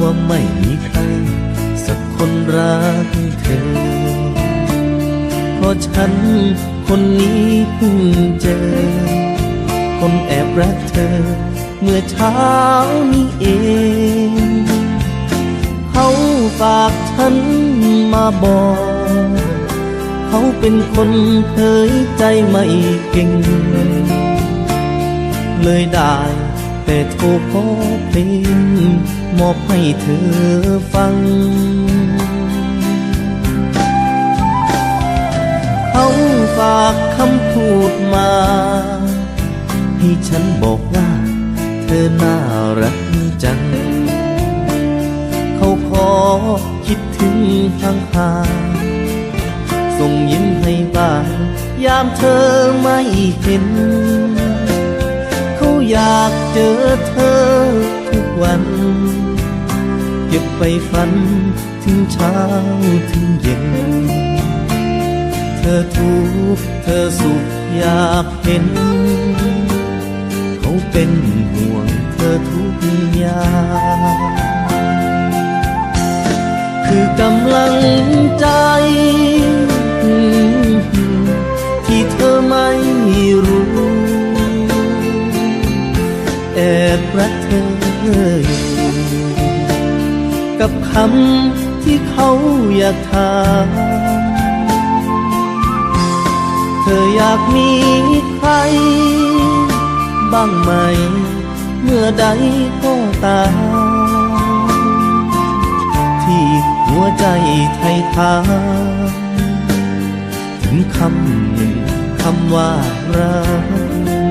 ว่าไม่มีใคร สักคนรักเธอ เพราะฉันคนนี้เพิ่งเจอ คนแอบรักเธอ เมื่อเช้านี้เอง เขาฝากฉันมาบอก เขาเป็นคนเผยใจไม่เก่ง เลยได้แต่โทรขอเพลง มอบให้เธอฟัง เขาฝากคำพูดมา ให้ฉันบอกว่า เธอน่ารักจัง เขาขอคิดถึงห่างหาส่งยิ้มให้บ้างยามเธอไม่เห็น เขาอยากเจอเธอ เก็บไปฝันถึงเช้าถึงเย็น เธอทุกข์เธอสุขอยากเห็น เขาเป็นห่วงเธอทุกอย่างคือกำลังใจ ที่เธอไม่รู้ แอบรักเธออยู่ กับคำที่เขาอยากถามเธออยากมีใคร บ้างไหม เมื่อใดก็ตามที่หัวใจไทยทานถึงคำหนึ่งคำว่ารัก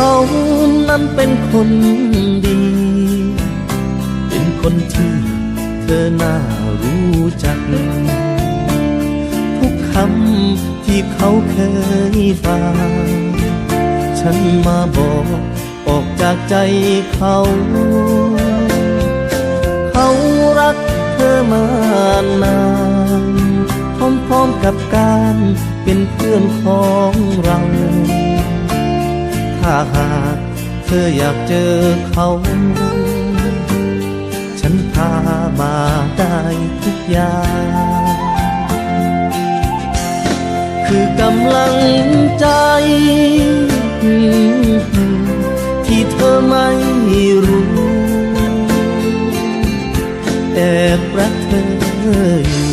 เขานั้นเป็นคนดี เป็นคนที่เธอน่ารู้จัก ทุกคำที่เขาเคยฟัง ฉันมาบอกออกจากใจเขา เขารักเธอมานานพร้อมๆกับการเป็นเพื่อนของเรา ถ้าหากเธออยากเจอเขา ฉันพามาได้ทุกอย่าง คือกำลังใจ ที่เธอไม่รู้แอบรักเธออยู่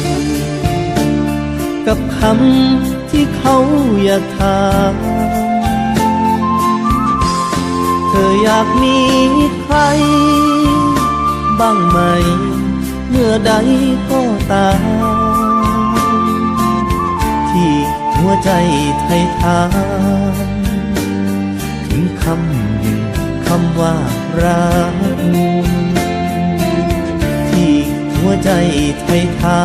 กับคำที่เขาอยากถาม ธออยากมีใคร บ้างไหม เมื่อใดก็ตาม ที่หัวใจไทยทานถึงคำหนึ่งคำว่ารักที่หัวใจไทยทาน